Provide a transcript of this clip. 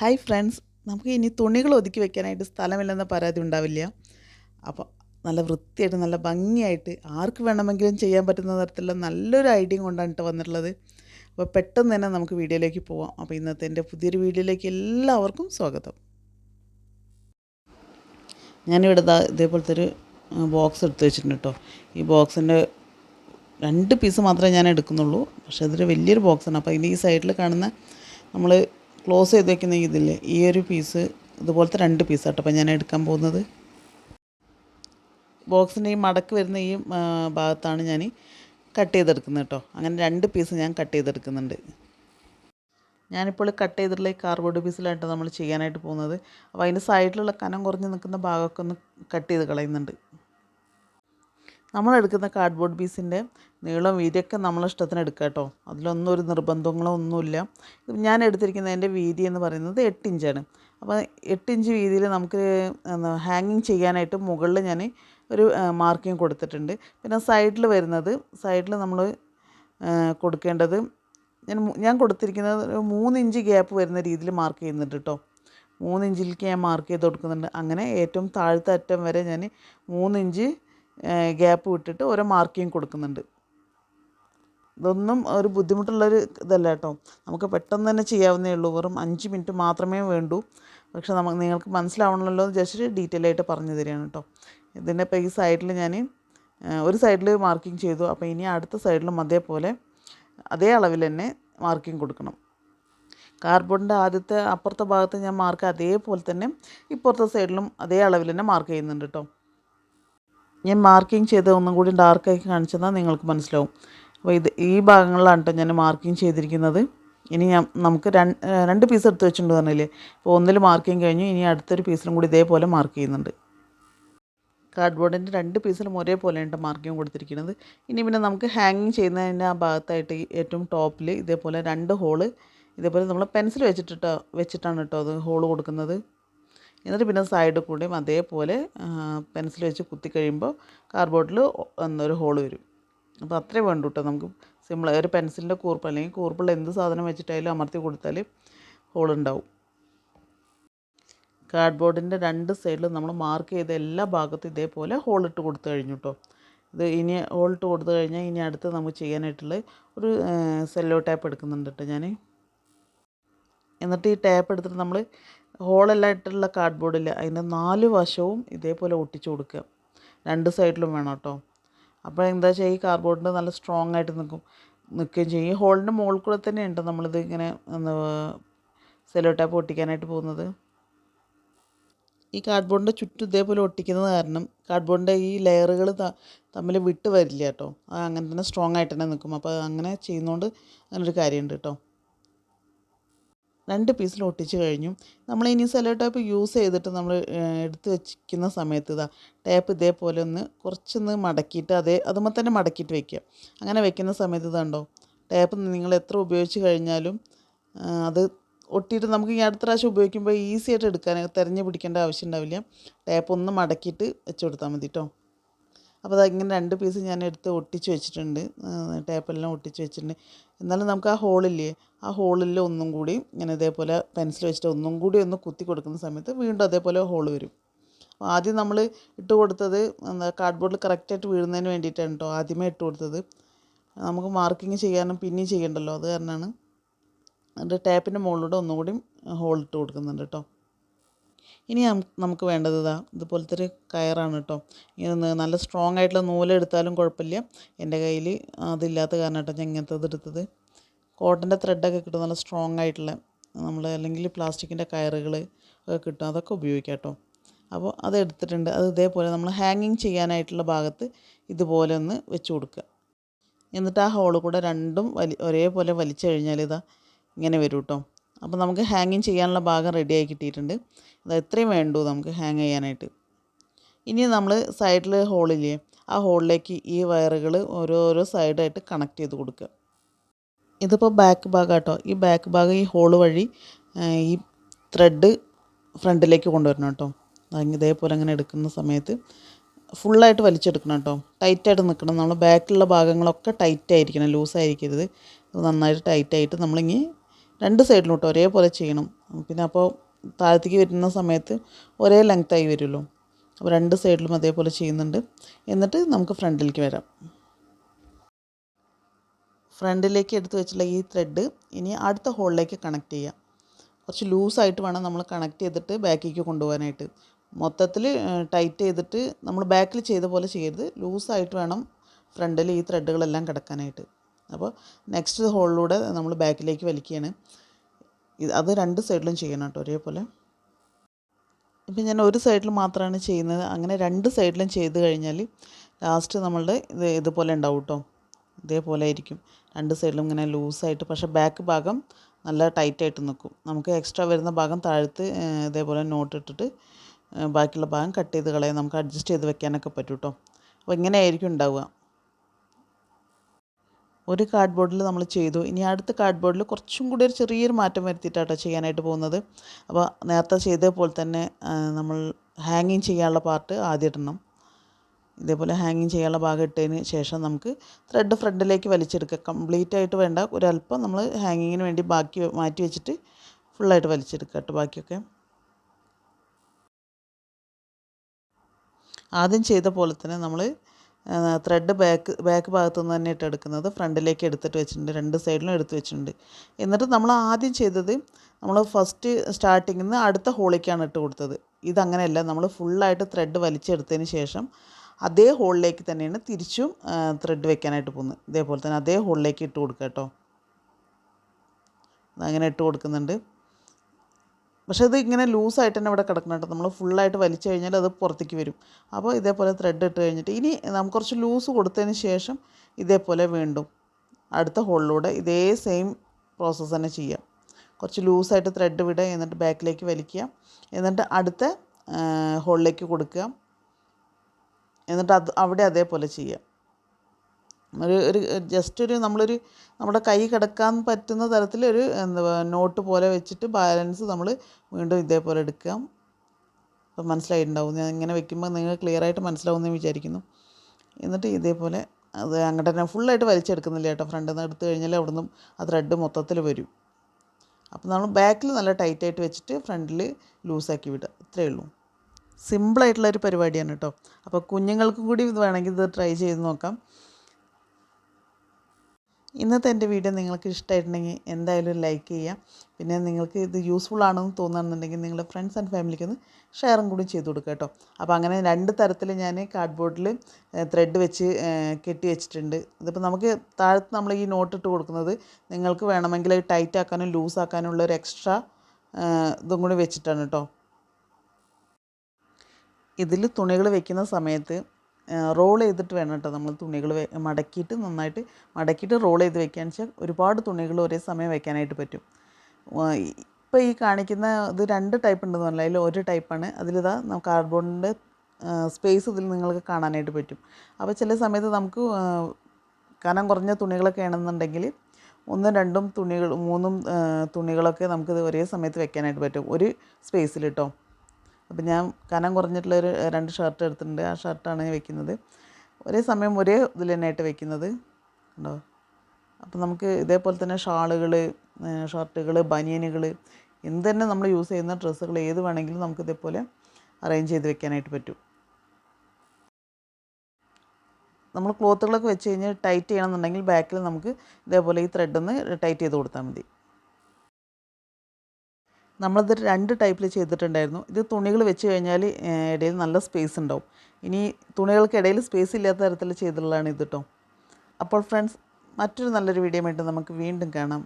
Hi friends നമുക്ക് ഇനി തുണികൾ ഒതുക്കി വെക്കാനായിട്ട് സ്ഥലമില്ലെന്ന പരാതി ഉണ്ടാവില്ല. അപ്പോൾ നല്ല വൃത്തിയായിട്ട് നല്ല ഭംഗിയായിട്ട് ആർക്ക് വേണമെങ്കിലും ചെയ്യാൻ പറ്റുന്ന തരത്തിലുള്ള നല്ലൊരു ഐഡിയ കൊണ്ടാണ് കേട്ടോ വന്നിട്ടുള്ളത്. അപ്പോൾ പെട്ടെന്ന് തന്നെ നമുക്ക് വീഡിയോയിലേക്ക് പോവാം. അപ്പോൾ ഇന്നത്തെ എന്റെ പുതിയൊരു വീഡിയോയിലേക്ക് എല്ലാവർക്കും സ്വാഗതം. ഞാനിവിടെ ഇതേപോലത്തെ ഒരു ബോക്സ് എടുത്ത് വെച്ചിട്ടുണ്ട് കേട്ടോ ഈ ബോക്സിന്റെ രണ്ട് പീസ് മാത്രമേ ഞാൻ എടുക്കുന്നുള്ളൂ. പക്ഷേ അതൊരു വലിയൊരു ബോക്സാണ് അപ്പോൾ ഇനി ഈ സൈഡിൽ കാണുന്ന നമ്മൾ ക്ലോസ് ചെയ്ത് വെക്കുന്ന ഇതില്ലേ ഈ ഒരു പീസ് ഇതുപോലത്തെ രണ്ട് പീസ് കേട്ടോ അപ്പോൾ ഞാൻ എടുക്കാൻ പോകുന്നത്. ബോക്സിന്റെ ഈ മടക്ക് വരുന്ന ഈ ഭാഗത്താണ് ഞാൻ കട്ട് ചെയ്തെടുക്കുന്നത് കേട്ടോ. അങ്ങനെ രണ്ട് പീസ് ഞാൻ കട്ട് ചെയ്തെടുക്കുന്നുണ്ട്. ഞാനിപ്പോൾ കട്ട് ചെയ്തിട്ടുള്ള ഈ കാർബോർഡ് പീസിലായിട്ട് നമ്മൾ ചെയ്യാനായിട്ട് പോകുന്നത്. അപ്പോൾ അതിന്റെ സൈഡിലുള്ള കനം കുറഞ്ഞ് നിൽക്കുന്ന ഭാഗമൊക്കെ ഒന്ന് കട്ട് ചെയ്ത് കളയുന്നുണ്ട്. നമ്മളെടുക്കുന്ന കാർഡ്ബോർഡ് പീസിന്റെ നീളം വീതിയൊക്കെ നമ്മളെ ഇഷ്ടത്തിന് എടുക്കുക കേട്ടോ. അതിലൊന്നും ഒരു നിർബന്ധങ്ങളോ ഒന്നുമില്ല. ഞാൻ എടുത്തിരിക്കുന്നതിന്റെ വീതി എന്ന് പറയുന്നത് എട്ട് ഇഞ്ചാണ് അപ്പോൾ എട്ട് ഇഞ്ച് വീതിയിൽ നമുക്ക് ഹാങ്ങിങ് ചെയ്യാനായിട്ട് മുകളിൽ ഞാൻ ഒരു മാർക്കിങ് കൊടുത്തിട്ടുണ്ട്. പിന്നെ സൈഡിൽ വരുന്നത് സൈഡിൽ നമ്മൾ കൊടുക്കേണ്ടത് ഞാൻ ഞാൻ കൊടുത്തിരിക്കുന്നത് മൂന്ന് ഇഞ്ച് ഗ്യാപ്പ് വരുന്ന രീതിയിൽ മാർക്ക് ചെയ്യുന്നുണ്ട് കേട്ടോ. മൂന്ന് ഇഞ്ചിലേക്ക് ഞാൻ മാർക്ക് ചെയ്ത് കൊടുക്കുന്നുണ്ട്. അങ്ങനെ ഏറ്റവും താഴത്തെ അറ്റം വരെ ഞാൻ മൂന്ന് ഇഞ്ച് ഗ്യാപ്പ് വിട്ടിട്ട് ഓരോ മാർക്കിങ് കൊടുക്കുന്നുണ്ട്. ഇതൊന്നും ഒരു ബുദ്ധിമുട്ടുള്ളൊരു ഇതല്ല കേട്ടോ. നമുക്ക് പെട്ടെന്ന് തന്നെ ചെയ്യാവുന്നേ ഉള്ളൂ. വെറും അഞ്ച് മിനിറ്റ് മാത്രമേ വേണ്ടൂ. പക്ഷെ നമുക്ക് നിങ്ങൾക്ക് മനസ്സിലാവണമല്ലോ എന്ന് ജസ്റ്റ് ഡീറ്റെയിൽ ആയിട്ട് പറഞ്ഞു തരികയാണ് കേട്ടോ. ഇതിന്റെ ഇപ്പോൾ ഈ സൈഡിൽ ഞാൻ ഒരു സൈഡിൽ മാർക്കിംഗ് ചെയ്തു. അപ്പോൾ ഇനി അടുത്ത സൈഡിലും അതേപോലെ അതേ അളവിൽ തന്നെ മാർക്കിംഗ് കൊടുക്കണം. കാർബോർഡിന്റെ ആദ്യത്തെ അപ്പുറത്തെ ഭാഗത്ത് ഞാൻ മാർക്ക് അതേപോലെ തന്നെ ഇപ്പുറത്തെ സൈഡിലും അതേ അളവിൽ തന്നെ മാർക്ക് ചെയ്യുന്നുണ്ട് കേട്ടോ. ഞാൻ മാർക്കിംഗ് ചെയ്ത് ഒന്നും കൂടി ഡാർക്കാക്കി കാണിച്ചെന്നാൽ നിങ്ങൾക്ക് മനസ്സിലാവും. അപ്പോൾ ഇത് ഈ ഭാഗങ്ങളിലാണ് കേട്ടോ ഞാൻ മാർക്കിങ് ചെയ്തിരിക്കുന്നത്. ഇനി ഞാൻ നമുക്ക് രണ്ട് പീസ് എടുത്ത് വെച്ചിട്ടുണ്ട് പറഞ്ഞില്ലേ? അപ്പോൾ ഒന്നിൽ മാർക്കിങ് കഴിഞ്ഞു ഇനി അടുത്തൊരു പീസിലും കൂടി ഇതേപോലെ മാർക്ക് ചെയ്യുന്നുണ്ട്. കാർഡ്ബോർഡിന്റെ രണ്ട് പീസിലും ഒരേപോലെ ഒരേപോലെയാണ് മാർക്കിങ് കൊടുത്തിരിക്കുന്നത്. ഇനി പിന്നെ നമുക്ക് ഹാങ്ങിങ് ചെയ്യുന്നതിന്റെ ആ ഭാഗത്തായിട്ട് ഏറ്റവും ടോപ്പിൽ ഇതേപോലെ രണ്ട് ഹോൾ ഇതേപോലെ നമ്മൾ പെൻസിൽ വെച്ചിട്ടിട്ടോ വെച്ചിട്ടാണ് കേട്ടോ അത് ഹോൾ കൊടുക്കുന്നത്. എന്നിട്ട് പിന്നെ സൈഡിൽ കൂടെയും അതേപോലെ പെൻസിൽ വെച്ച് കുത്തി കഴിയുമ്പോൾ കാർഡ്ബോർഡിൽ എന്നൊരു ഹോൾ വരും. അപ്പോൾ അത്രേ വേണ്ടൂ കേട്ടോ നമുക്ക് സിമ്പിൾ ഒരു പെൻസിലിന്റെ കൂർപ്പ് അല്ലെങ്കിൽ കൂർപ്പുള്ള എന്ത് സാധനം വെച്ചിട്ടായാലും അമർത്തി കൊടുത്താൽ ഹോൾ ഉണ്ടാവും. കാർഡ്ബോർഡിന്റെ രണ്ട് സൈഡിലും നമ്മൾ മാർക്ക് ചെയ്ത എല്ലാ ഭാഗത്തും ഇതേപോലെ ഹോൾ ഇട്ട് കൊടുത്തു കഴിഞ്ഞു കേട്ടോ. ഇത് ഇനി ഹോൾ ഇട്ട് കൊടുത്തു കഴിഞ്ഞാൽ ഇനി അടുത്ത് നമുക്ക് ചെയ്യാനായിട്ടുള്ള ഒരു സെല്ലോ ടാപ്പ് എടുക്കുന്നുണ്ട് കേട്ടോ ഞാൻ. എന്നിട്ട് ഈ ടാപ്പ് എടുത്തിട്ട് നമ്മൾ ഹോളെല്ലാം ഇട്ടുള്ള കാർഡ്ബോർഡില്ല അതിന്റെ നാല് വശവും ഇതേപോലെ ഒട്ടിച്ചു കൊടുക്കുക. രണ്ട് സൈഡിലും വേണം കേട്ടോ. അപ്പോൾ എന്താ ചെയ്യുക ഈ കാർഡ്ബോർഡിന്റെ നല്ല സ്ട്രോങ് ആയിട്ട് നിൽക്കും നിൽക്കുകയും ചെയ്യും. ഈ ഹോളിന്റെ മുകളിൽ കൂടെ തന്നെയുണ്ട് നമ്മളിത് ഇങ്ങനെ സെലോ ടാപ്പ് ഒട്ടിക്കാനായിട്ട് പോകുന്നത്? ഈ കാർഡ്ബോർഡിന്റെ ചുറ്റും ഇതേപോലെ ഒട്ടിക്കുന്നത് കാരണം കാർഡ്ബോർഡിന്റെ ഈ ലെയറുകൾ തമ്മിൽ വിട്ട് വരില്ല കേട്ടോ. അങ്ങനെ തന്നെ സ്ട്രോങ് ആയിട്ട് തന്നെ നിൽക്കും അപ്പോൾ അങ്ങനെ ചെയ്യുന്നതുകൊണ്ട് അങ്ങനൊരു കാര്യമുണ്ട് കേട്ടോ. രണ്ട് പീസിൽ ഒട്ടിച്ച് കഴിഞ്ഞു. നമ്മൾ ഇനി സെല്ലോ ടേപ്പ് യൂസ് ചെയ്തിട്ട് നമ്മൾ എടുത്ത് വെച്ചിരിക്കുന്ന സമയത്ത് ഇതാ ടേപ്പ് ഇതേപോലെ ഒന്ന് കുറച്ചൊന്ന് മടക്കിയിട്ട് അതേ അതുമ്പോൾ തന്നെ മടക്കിയിട്ട് വെക്കുക. അങ്ങനെ വെക്കുന്ന സമയത്ത് ഇതുണ്ടോ ടേപ്പ് നിങ്ങൾ എത്ര ഉപയോഗിച്ച് കഴിഞ്ഞാലും അത് ഒട്ടിയിട്ട് നമുക്ക് ഈ അടുത്ത പ്രാവശ്യം ഉപയോഗിക്കുമ്പോൾ ഈസി ആയിട്ട് എടുക്കാൻ തിരഞ്ഞു പിടിക്കേണ്ട ആവശ്യം ഉണ്ടാവില്ല. ടേപ്പ് ഒന്ന് മടക്കിയിട്ട് വെച്ച് കൊടുത്താൽ മതി കേട്ടോ അപ്പോൾ അത് ഇങ്ങനെ രണ്ട് പീസ് ഞാൻ എടുത്ത് ഒട്ടിച്ച് വെച്ചിട്ടുണ്ട്. ടേപ്പെല്ലാം ഒട്ടിച്ച് വെച്ചിട്ടുണ്ട്. എന്നാലും നമുക്ക് ആ ഹോളില്ലേ ആ ഹോളിൽ ഒന്നും കൂടി ഇങ്ങനെ ഇതേപോലെ പെൻസിൽ വെച്ചിട്ട് ഒന്നും കൂടി ഒന്ന് കുത്തി കൊടുക്കുന്ന സമയത്ത് വീണ്ടും അതേപോലെ ഹോൾ വരും. ആദ്യം നമ്മൾ ഇട്ട് കൊടുത്തത് എന്താ കാർഡ്ബോർഡിൽ കറക്റ്റായിട്ട് വീഴുന്നതിന് വേണ്ടിയിട്ടാണ് കേട്ടോ ആദ്യമേ ഇട്ട് കൊടുത്തത്. നമുക്ക് മാർക്കിങ് ചെയ്യാനും പിന്നെയും ചെയ്യണ്ടല്ലോ അത് കാരണമാണ് എന്നിട്ട് ടാപ്പിന്റെ മുകളിലൂടെ ഒന്നുകൂടി ഹോൾ ഇട്ട് കൊടുക്കുന്നുണ്ട് കേട്ടോ ഇനി നമുക്ക് വേണ്ടത് ഇതാ ഇതുപോലത്തെ ഒരു കയറാണ് കേട്ടോ ഇങ്ങനെ നല്ല സ്ട്രോങ് ആയിട്ടുള്ള നൂലെടുത്താലും കുഴപ്പമില്ല. എന്റെ കയ്യിൽ അതില്ലാത്ത കാരണം കേട്ടോ ഞാൻ ഇങ്ങനത്തെ എടുത്തത്. കോട്ടന്റെ ത്രെഡൊക്കെ കിട്ടും നല്ല സ്ട്രോങ് ആയിട്ടുള്ള നമ്മൾ അല്ലെങ്കിൽ പ്ലാസ്റ്റിക്കിന്റെ കയറുകൾ ഒക്കെ കിട്ടും അതൊക്കെ ഉപയോഗിക്കാം കേട്ടോ അപ്പോൾ അത് എടുത്തിട്ടുണ്ട്. അത് ഇതേപോലെ നമ്മൾ ഹാങ്ങിങ് ചെയ്യാനായിട്ടുള്ള ഭാഗത്ത് ഇതുപോലെ ഒന്ന് വെച്ച് കൊടുക്കുക. എന്നിട്ട് ആ ഹോൾ കൂടെ രണ്ടും വലി ഒരേപോലെ വലിച്ചു കഴിഞ്ഞാൽ ഇതാ ഇങ്ങനെ വരും കേട്ടോ അപ്പോൾ നമുക്ക് ഹാങ്ങിങ് ചെയ്യാനുള്ള ഭാഗം റെഡിയായി കിട്ടിയിട്ടുണ്ട്. അത് എത്രയും വേണ്ടു നമുക്ക് ഹാങ് ചെയ്യാനായിട്ട്. ഇനി നമ്മൾ സൈഡിൽ ഹോളില്ലേ ആ ഹോളിലേക്ക് ഈ വയറുകൾ ഓരോരോ സൈഡായിട്ട് കണക്ട് ചെയ്ത് കൊടുക്കുക. ഇതിപ്പോൾ ബാക്ക് ഭാഗം കേട്ടോ ഈ ബാക്ക് ഭാഗം ഈ ഹോൾ വഴി ഈ ത്രെഡ് ഫ്രണ്ടിലേക്ക് കൊണ്ടുവരണം കേട്ടോ. ഇതേപോലെ അങ്ങനെ എടുക്കുന്ന സമയത്ത് ഫുള്ളായിട്ട് വലിച്ചെടുക്കണം കേട്ടോ. ടൈറ്റായിട്ട് നിൽക്കണം. നമ്മൾ ബാക്കിലുള്ള ഭാഗങ്ങളൊക്കെ ടൈറ്റായിരിക്കണം ലൂസായിരിക്കരുത് നന്നായിട്ട് ടൈറ്റായിട്ട് നമ്മളിങ്ങനെ രണ്ട് സൈഡിലും കേട്ടോ ഒരേപോലെ ചെയ്യണം. പിന്നെ അപ്പോൾ താഴത്തേക്ക് വരുന്ന സമയത്ത് ഒരേ ലെങ്ത്തായി വരുമല്ലോ അപ്പോൾ രണ്ട് സൈഡിലും അതേപോലെ ചെയ്യുന്നുണ്ട്. എന്നിട്ട് നമുക്ക് ഫ്രണ്ടിലേക്ക് വരാം. ഫ്രണ്ടിലേക്ക് എടുത്ത് വെച്ചിട്ടുള്ള ഈ ത്രെഡ് ഇനി അടുത്ത ഹോളിലേക്ക് കണക്ട് ചെയ്യാം. കുറച്ച് ലൂസായിട്ട് വേണം നമ്മൾ കണക്ട് ചെയ്തിട്ട് ബാക്കിലേക്ക് കൊണ്ടുപോകാനായിട്ട്. മൊത്തത്തിൽ ടൈറ്റ് ചെയ്തിട്ട് നമ്മൾ ബാക്കിൽ ചെയ്ത പോലെ ചെയ്യരുത്. ലൂസായിട്ട് വേണം ഫ്രണ്ടിൽ ഈ ത്രെഡുകളെല്ലാം കിടക്കാനായിട്ട്. അപ്പോൾ നെക്സ്റ്റ് ഹോളിലൂടെ നമ്മൾ ബാക്കിലേക്ക് വലിക്കുകയാണ്. ഇത് അത് രണ്ട് സൈഡിലും ചെയ്യണം കേട്ടോ ഒരേപോലെ. ഇപ്പം ഞാൻ ഒരു സൈഡിൽ മാത്രമാണ് ചെയ്യുന്നത്. അങ്ങനെ രണ്ട് സൈഡിലും ചെയ്ത് കഴിഞ്ഞാൽ ലാസ്റ്റ് നമ്മളുടെ ഇത് ഇതുപോലെ ഉണ്ടാവും കേട്ടോ. ഇതേപോലെ ആയിരിക്കും. രണ്ട് സൈഡിലും ഇങ്ങനെ ലൂസായിട്ട് പക്ഷേ ബാക്ക് ഭാഗം നല്ല ടൈറ്റായിട്ട് നിൽക്കും. നമുക്ക് എക്സ്ട്രാ വരുന്ന ഭാഗം താഴ്ത്ത് ഇതേപോലെ നോട്ട് ഇട്ടിട്ട് ബാക്കിയുള്ള ഭാഗം കട്ട് ചെയ്ത് കളയാൻ നമുക്ക് അഡ്ജസ്റ്റ് ചെയ്ത് വെക്കാനൊക്കെ പറ്റും കേട്ടോ. അപ്പോൾ ഇങ്ങനെ ആയിരിക്കും ഉണ്ടാവുക. ഒരു കാർഡ് ബോർഡിൽ നമ്മൾ ചെയ്തു. ഇനി അടുത്ത കാർഡ് ബോർഡിൽ കുറച്ചും കൂടി ഒരു ചെറിയൊരു മാറ്റം വരുത്തിയിട്ടാട്ടോ ചെയ്യാനായിട്ട് പോകുന്നത്. അപ്പോൾ നേരത്തെ ചെയ്ത പോലെ തന്നെ നമ്മൾ ഹാങ്ങിങ് ചെയ്യാനുള്ള പാർട്ട് ആദ്യം ഇടണം. ഇതേപോലെ ഹാങ്ങിങ് ചെയ്യാനുള്ള ഭാഗം ഇട്ടതിന് ശേഷം നമുക്ക് ത്രെഡ് ഫ്രണ്ടിലേക്ക് വലിച്ചെടുക്കുക. കംപ്ലീറ്റ് ആയിട്ട് വേണ്ട ഒരല്പം നമ്മൾ ഹാങ്ങിങ്ങിന് വേണ്ടി ബാക്കി മാറ്റി വെച്ചിട്ട് ഫുള്ളായിട്ട് വലിച്ചെടുക്കുക കേട്ടോ ബാക്കിയൊക്കെ. ആദ്യം ചെയ്ത പോലെ തന്നെ നമ്മൾ ത്രെഡ് ബാക്ക് ബാക്ക് ഭാഗത്തു നിന്ന് തന്നെ ഇട്ട് എടുക്കുന്നത്. ഫ്രണ്ടിലേക്ക് എടുത്തിട്ട് വെച്ചിട്ടുണ്ട്. രണ്ട് സൈഡിലും എടുത്ത് വെച്ചിട്ടുണ്ട്. എന്നിട്ട് നമ്മൾ ആദ്യം ചെയ്തത് നമ്മൾ ഫസ്റ്റ് സ്റ്റാർട്ടിങ്ങിൽ നിന്ന് അടുത്ത ഹോളിലേക്കാണ് ഇട്ട് കൊടുത്തത്. ഇതങ്ങനെയല്ല. നമ്മൾ ഫുള്ളായിട്ട് ത്രെഡ് വലിച്ചെടുത്തതിന് ശേഷം അതേ ഹോളിലേക്ക് തന്നെയാണ് തിരിച്ചും ത്രെഡ് വെക്കാനായിട്ട് പോകുന്നത്. ഇതേപോലെ തന്നെ അതേ ഹോളിലേക്ക് ഇട്ട് കൊടുക്കുക കേട്ടോ. അങ്ങനെ ഇട്ട് കൊടുക്കുന്നുണ്ട്. പക്ഷേ ഇത് ഇങ്ങനെ ലൂസായിട്ട് തന്നെ ഇവിടെ കിടക്കണം നമ്മൾ ഫുള്ളായിട്ട് വലിച്ചു കഴിഞ്ഞാൽ അത് പുറത്തേക്ക് വരും. അപ്പോൾ ഇതേപോലെ ത്രെഡ് ഇട്ട് കഴിഞ്ഞിട്ട് ഇനി നമുക്ക് കുറച്ച് ലൂസ് കൊടുത്തതിന് ശേഷം ഇതേപോലെ വീണ്ടും അടുത്ത ഹോളിലൂടെ ഇതേ സെയിം പ്രോസസ്സ് തന്നെ ചെയ്യാം. കുറച്ച് ലൂസായിട്ട് ത്രെഡ് വിടുക എന്നിട്ട് ബാക്കിലേക്ക് വലിക്കുക എന്നിട്ട് അടുത്ത ഹോളിലേക്ക് കൊടുക്കുക എന്നിട്ട് അത് അവിടെ അതേപോലെ ചെയ്യുക ഒരു ഒരു ജസ്റ്റ് ഒരു നമ്മളൊരു നമ്മുടെ കൈ കിടക്കാൻ പറ്റുന്ന തരത്തിൽ ഒരു നോട്ട് പോലെ വെച്ചിട്ട് ബാലൻസ് നമ്മൾ വീണ്ടും ഇതേപോലെ എടുക്കുക. അപ്പം മനസ്സിലായിട്ടുണ്ടാവും. ഞാൻ ഇങ്ങനെ വെക്കുമ്പോൾ നിങ്ങൾ ക്ലിയർ ആയിട്ട് മനസ്സിലാവുമെന്ന് വിചാരിക്കുന്നു. എന്നിട്ട് ഇതേപോലെ അത് അങ്ങോട്ട് തന്നെ ഫുള്ളായിട്ട് വലിച്ചെടുക്കുന്നില്ല കേട്ടോ. ഫ്രണ്ടിൽ നിന്ന് എടുത്തു കഴിഞ്ഞാൽ അവിടെ നിന്നും ആ ത്രെഡ് മൊത്തത്തിൽ വരും. അപ്പോൾ നമ്മൾ ബാക്കിൽ നല്ല ടൈറ്റായിട്ട് വെച്ചിട്ട് ഫ്രണ്ടിൽ ലൂസാക്കി വിടുക. ഇത്രയേ ഉള്ളൂ. സിമ്പിളായിട്ടുള്ള ഒരു പരിപാടിയാണ് കേട്ടോ. അപ്പോൾ കുഞ്ഞുങ്ങൾക്കും കൂടി ഇത് വേണമെങ്കിൽ ഇത് ട്രൈ ചെയ്ത് നോക്കാം. ഇന്നത്തെ എന്റെ വീഡിയോ നിങ്ങൾക്ക് ഇഷ്ടമായിട്ടുണ്ടെങ്കിൽ എന്തായാലും ലൈക്ക് ചെയ്യാം. പിന്നെ നിങ്ങൾക്ക് ഇത് യൂസ്ഫുൾ ആണെന്ന് തോന്നുകയാണെന്നുണ്ടെങ്കിൽ നിങ്ങളുടെ ഫ്രണ്ട്സ് ആൻഡ് ഫാമിലിക്ക് ഒന്ന് ഷെയറും കൂടി ചെയ്ത് കൊടുക്കുക കേട്ടോ. അപ്പോൾ അങ്ങനെ രണ്ട് തരത്തിൽ ഞാൻ കാർഡ്ബോർഡിൽ ത്രെഡ് വെച്ച് കെട്ടി വെച്ചിട്ടുണ്ട്. ഇതിപ്പോൾ നമുക്ക് താഴത്ത് നമ്മൾ ഈ നോട്ട് ഇട്ട് കൊടുക്കുന്നത് നിങ്ങൾക്ക് വേണമെങ്കിൽ ടൈറ്റ് ആക്കാനും ലൂസ് ആക്കാനും ഉള്ള ഒരു എക്സ്ട്രാ ഇതും കൂടി വെച്ചിട്ടാണ് കേട്ടോ. ഇതിൽ തുണികൾ വെക്കുന്ന സമയത്ത് റോൾ ചെയ്തിട്ട് വേണം കേട്ടോ നമ്മൾ തുണികൾ മടക്കിയിട്ട് നന്നായിട്ട് മടക്കിയിട്ട് റോൾ ചെയ്ത് വെക്കാൻ വെച്ചാൽ ഒരുപാട് തുണികൾ ഒരേ സമയം വെക്കാനായിട്ട് പറ്റും. ഇപ്പോൾ ഈ കാണിക്കുന്ന ഇത് രണ്ട് ടൈപ്പ് ഉണ്ടെന്ന് പറഞ്ഞാൽ അതിൽ ഒരു ടൈപ്പാണ് അതിലിതാ കാർഡ്ബോർഡിന്റെ സ്പേസ് ഇതിൽ നിങ്ങൾക്ക് കാണാനായിട്ട് പറ്റും. അപ്പോൾ ചില സമയത്ത് നമുക്ക് കനം കുറഞ്ഞ തുണികളൊക്കെ ആണെന്നുണ്ടെങ്കിൽ ഒന്നും രണ്ടും തുണികൾ മൂന്നും തുണികളൊക്കെ നമുക്കിത് ഒരേ സമയത്ത് വെക്കാനായിട്ട് പറ്റും. ഒരു സ്പേസിൽ കേട്ടോ അപ്പം ഞാൻ കനം കുറഞ്ഞിട്ടുള്ള ഒരു രണ്ട് ഷർട്ട് എടുത്തിട്ടുണ്ട്. ആ ഷർട്ടാണ് ഞാൻ വെക്കുന്നത്. ഒരേ സമയം ഒരേ ഇതിൽ തന്നെയായിട്ട് വെക്കുന്നത്. ഉണ്ടോ അപ്പം നമുക്ക് ഇതേപോലെ തന്നെ ഷാളുകൾ ഷർട്ടുകൾ ബനിയനുകൾ എന്ത് തന്നെ നമ്മൾ യൂസ് ചെയ്യുന്ന ഡ്രസ്സുകൾ ഏത് വേണമെങ്കിലും നമുക്ക് ഇതേപോലെ അറേഞ്ച് ചെയ്ത് വെക്കാനായിട്ട് പറ്റും. നമ്മൾ ക്ലോത്തുകളൊക്കെ വെച്ച് കഴിഞ്ഞ് ടൈറ്റ് ചെയ്യണമെന്നുണ്ടെങ്കിൽ ബാക്കിൽ നമുക്ക് ഇതേപോലെ ഈ ത്രെഡ് ഒന്ന് ടൈറ്റ് ചെയ്ത് കൊടുത്താൽ മതി. നമ്മളിത് രണ്ട് ടൈപ്പിൽ ചെയ്തിട്ടുണ്ടായിരുന്നു. ഇത് തുണികൾ വെച്ച് കഴിഞ്ഞാൽ ഇടയിൽ നല്ല സ്പേസ് ഉണ്ടാവും. ഇനി തുണികൾക്കിടയിൽ സ്പേസ് ഇല്ലാത്ത തരത്തിൽ ചെയ്തിട്ടുള്ളതാണ് ഇത് കേട്ടോ അപ്പോൾ ഫ്രണ്ട്സ് മറ്റൊരു നല്ലൊരു വീഡിയോ ആയിട്ട് നമുക്ക് വീണ്ടും കാണാം.